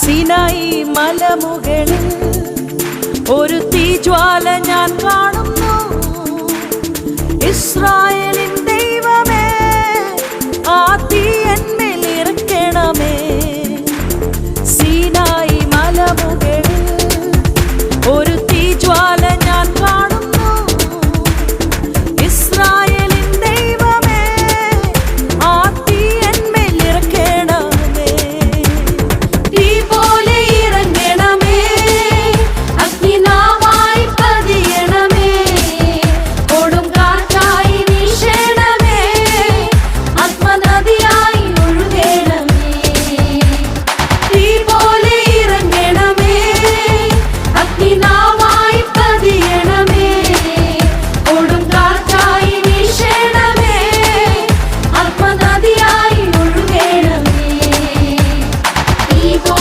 സിനായി മലമുകളിൽ ഒരു തീജ്വാല ഞാൻ കാണുന്നു. ഇസ്രാ